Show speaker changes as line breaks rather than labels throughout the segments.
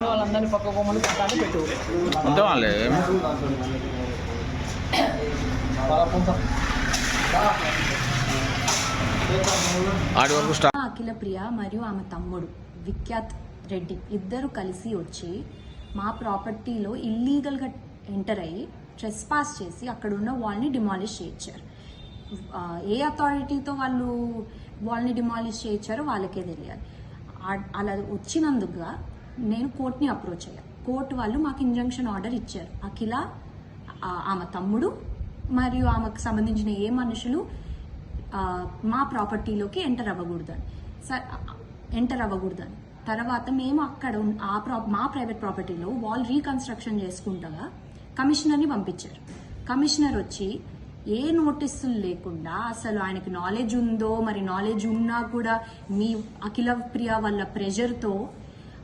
వాళ్ళందరినీ పక్క కొమ్మలు పట్టాలి పెట్టు
ఉంటాం వాళ్ళే ఆడి వరకు స్టార్ట్
అఖిల ప్రియ మరియు ఆమె తమ్ముడు విఖ్యాత్ రెడ్డి ఇద్దరు కలిసి వచ్చి మా ప్రాపర్టీలో ఇల్లీగల్గా ఎంటర్ అయ్యి ట్రెస్ పాస్ చేసి అక్కడ ఉన్న డిమాలిష్ చేయించారు. ఏ అథారిటీతో వాళ్ళు వాళ్ళని డిమాలిష్ చేయించారో వాళ్ళకే తెలియాలి. అలా వచ్చినందుకుగా నేను కోర్టుని అప్రోచ్ అయ్యాను కోర్టు వాళ్ళు మాకు ఇంజంక్షన్ ఆర్డర్ ఇచ్చారు. అఖిల ఆమె తమ్ముడు మరియు ఆమెకు సంబంధించిన ఏ మనుషులు మా ప్రాపర్టీలోకి ఎంటర్ అవ్వకూడదని. సార్ ఎంటర్ అవ్వకూడదని. తర్వాత మేము అక్కడ ఆ ప్రా మా ప్రైవేట్ ప్రాపర్టీలో వాల్ రీకన్స్ట్రక్షన్ చేసుకుంటగా కమిషనర్ని పంపించారు. కమిషనర్ వచ్చి ఏ నోటీసులు లేకుండా అసలు ఆయనకి నాలెడ్జ్ ఉందో మరి నాలెడ్జ్ ఉన్నా కూడా మీ అఖిల ప్రియ వాళ్ళ ప్రెషర్తో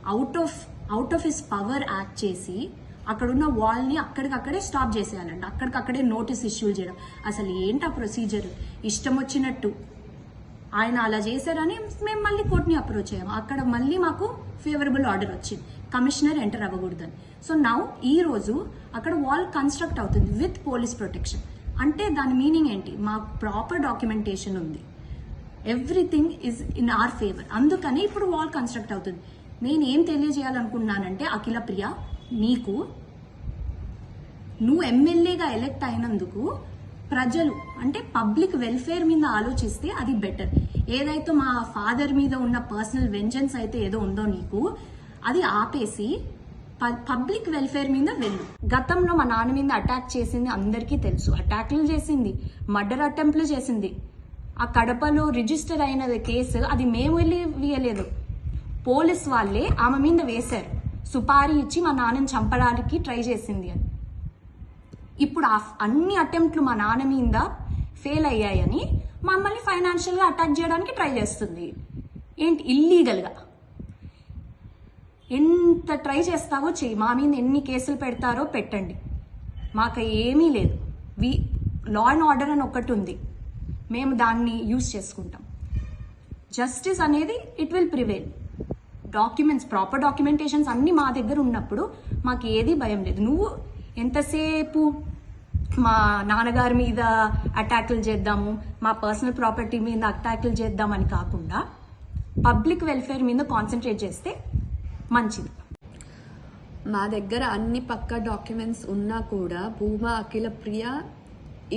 out of out of his power act చేసి అక్కడున్న వాల్ని అక్కడికక్కడే స్టాప్ చేసేయాలండి అక్కడికక్కడే నోటీస్ ఇష్యూ చేయడం. అసలు ఏంటి ఆ ప్రొసీజర్? ఇష్టం వచ్చినట్టు. ఆయన అలా చేశారని మేము మళ్ళీ కోర్టుని అప్రోచ్ అయ్యాము అక్కడ మళ్ళీ మాకు ఫేవరబుల్ ఆర్డర్ వచ్చింది. కమిషనర్ ఎంటర్ అవ్వకూడదని. సో నౌ ఈ రోజు అక్కడ వాల్ కన్స్ట్రక్ట్ అవుతుంది విత్ పోలీస్ ప్రొటెక్షన్ అంటే దాని మీనింగ్ ఏంటి? మా ప్రాపర్ డాక్యుమెంటేషన్ ఉంది. Everything is in our favour అందుకని ఇప్పుడు వాల్ కన్స్ట్రక్ట్ అవుతుంది. నేను ఏం తెలియజేయాలనుకుంటున్నానంటే అఖిల ప్రియ నీకు నువ్వు ఎమ్మెల్యేగా ఎలెక్ట్ అయినందుకు ప్రజలు అంటే పబ్లిక్ వెల్ఫేర్ మీద ఆలోచిస్తే అది బెటర్. ఏదైతే మా ఫాదర్ మీద ఉన్న పర్సనల్ వెంజన్స్ అయితే ఏదో ఉందో నీకు అది ఆపేసి పబ్లిక్ వెల్ఫేర్ మీద వెళ్ళు. గతంలో మా నాన్న మీద అటాక్ చేసింది అందరికీ తెలుసు. అటాక్లు చేసింది మర్డర్ అటెంప్ట్లు చేసింది. ఆ కడపలో రిజిస్టర్ అయిన కేసు అది మేము వెళ్ళి వేయలేదు. పోలీస్ వాళ్ళే ఆమె మీద వేశారు. సుపారీ ఇచ్చి మా నాన్నని చంపడానికి ట్రై చేసింది అని ఇప్పుడు ఆ అన్ని అటెంప్ట్లు మా నాన్న మీద ఫెయిల్ అయ్యాయని మమ్మల్ని ఫైనాన్షియల్గా అటాక్ చేయడానికి ట్రై చేస్తుంది. ఏంటి? ఇల్లీగల్గా. ఎంత ట్రై చేస్తావో చెయ్యి. మా మీద ఎన్ని కేసులు పెడతారో పెట్టండి. మాకు ఏమీ లేదు. వి లా అండ్ ఆర్డర్ అని ఒకటి ఉంది. మేము దాన్ని యూజ్ చేసుకుంటాం. జస్టిస్ అనేది it will prevail documents proper documentations అన్నీ మా దగ్గర ఉన్నప్పుడు మాకు ఏది భయం లేదు. నువ్వు ఎంతసేపు మా నాన్నగారి మీద అటాకులు చేద్దాము మా పర్సనల్ ప్రాపర్టీ మీద అటాకులు చేద్దామని కాకుండా పబ్లిక్ వెల్ఫేర్ మీద కాన్సన్ట్రేట్ చేస్తే మంచిది.
మా దగ్గర అన్ని పక్క డాక్యుమెంట్స్ ఉన్నా కూడా భూమా అఖిల ప్రియ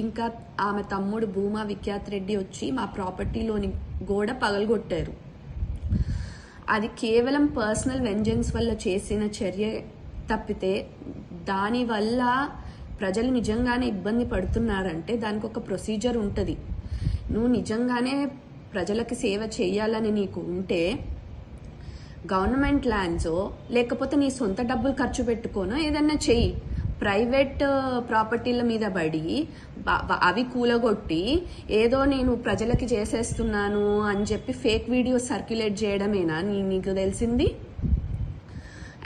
ఇంకా ఆమె తమ్ముడు భూమా విఖ్యాత్ రెడ్డి వచ్చి మా ప్రాపర్టీలోని గోడ పగలగొట్టారు. అది కేవలం పర్సనల్ వెంజెన్స్ వల్ల చేసిన చర్య తప్పితే దానివల్ల ప్రజలు నిజంగానే ఇబ్బంది పడుతున్నారంటే దానికి ఒక ప్రొసీజర్ ఉంటుంది. నువ్వు నిజంగానే ప్రజలకి సేవ చేయాలని నీకు ఉంటే గవర్నమెంట్ ల్యాండ్సో లేకపోతే నీ సొంత డబ్బులు ఖర్చు పెట్టుకోనో ఏదన్నా చెయ్యి. ప్రైవేట్ ప్రాపర్టీల మీద పడి అవి కూలగొట్టి ఏదో నేను ప్రజలకి చేసేస్తున్నాను అని చెప్పి ఫేక్ వీడియో సర్క్యులేట్ చేయడమేనా నీ నీకు తెలిసింది?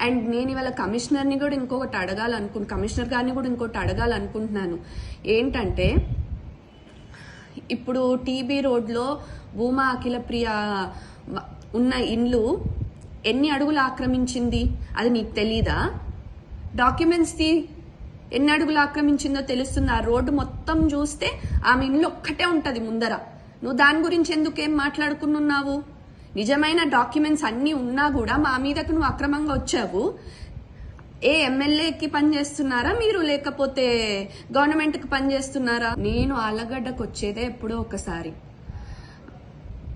అండ్ నేను ఇవాళ కమిషనర్ని కూడా ఇంకొకటి అడగాలనుకుంటు కమిషనర్ గారిని కూడా ఇంకోటి అడగాలనుకుంటున్నాను. ఏంటంటే ఇప్పుడు టీబీ రోడ్లో భూమా అఖిల ప్రియ ఉన్న ఇండ్లు ఎన్ని అడుగులు ఆక్రమించింది? అది నీకు తెలీదా? డాక్యుమెంట్స్ది ఎన్ని అడుగులు ఆక్రమించిందో తెలుస్తుంది? ఆ రోడ్డు మొత్తం చూస్తే ఆమె ఇల్లు ఒక్కటే ఉంటుంది ముందర. నువ్వు దాని గురించి ఎందుకేం మాట్లాడుకున్నావు నిజమైన డాక్యుమెంట్స్ అన్నీ ఉన్నా కూడా మా మీదకు నువ్వు అక్రమంగా వచ్చావు. ఏ ఎమ్మెల్యేకి పనిచేస్తున్నారా మీరు? లేకపోతే గవర్నమెంట్కి పనిచేస్తున్నారా నేను ఆలగడ్డకు వచ్చేదే ఎప్పుడో ఒకసారి.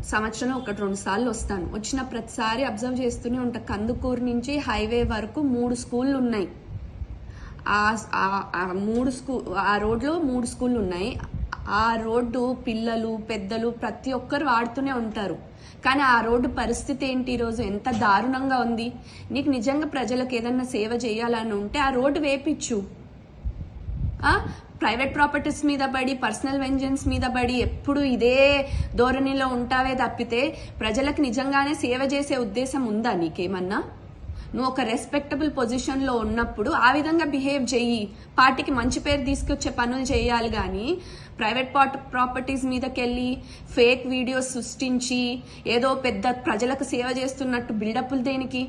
సంవత్సరంలో ఒకటి రెండు సార్లు వస్తాను. వచ్చిన ప్రతిసారి అబ్జర్వ్ చేస్తూనే ఉంటా. కందుకూరు నుంచి హైవే వరకు మూడు స్కూళ్ళు ఉన్నాయి ఆ ఆ మూడు స్కూ ఆ రోడ్లో మూడు స్కూళ్ళు ఉన్నాయి ఆ రోడ్డు పిల్లలు పెద్దలు ప్రతి ఒక్కరు వాడుతూనే ఉంటారు. కానీ ఆ రోడ్డు పరిస్థితి ఏంటి ఈరోజు? ఎంత దారుణంగా ఉంది. నీకు నిజంగా ప్రజలకు ఏదన్నా సేవ చేయాలని ఉంటే ఆ రోడ్డు వేపించు ప్రైవేట్ ప్రాపర్టీస్ మీద పడి పర్సనల్ వెంజన్స్ మీద పడి ఎప్పుడు ఇదే ధోరణిలో ఉంటావే తప్పితే ప్రజలకు నిజంగానే సేవ చేసే ఉద్దేశం ఉందా నీకేమన్నా? నువ్వు ఒక రెస్పెక్టబుల్ పొజిషన్లో ఉన్నప్పుడు ఆ విధంగా బిహేవ్ చెయ్యి. పార్టీకి మంచి పేరు తీసుకొచ్చే పనులు చేయాలి కానీ ప్రైవేట్ ప్రాపర్టీస్ మీదకెళ్ళి ఫేక్ వీడియోస్ సృష్టించి ఏదో పెద్ద ప్రజలకు సేవ చేస్తున్నట్టు బిల్డప్లు దేనికి?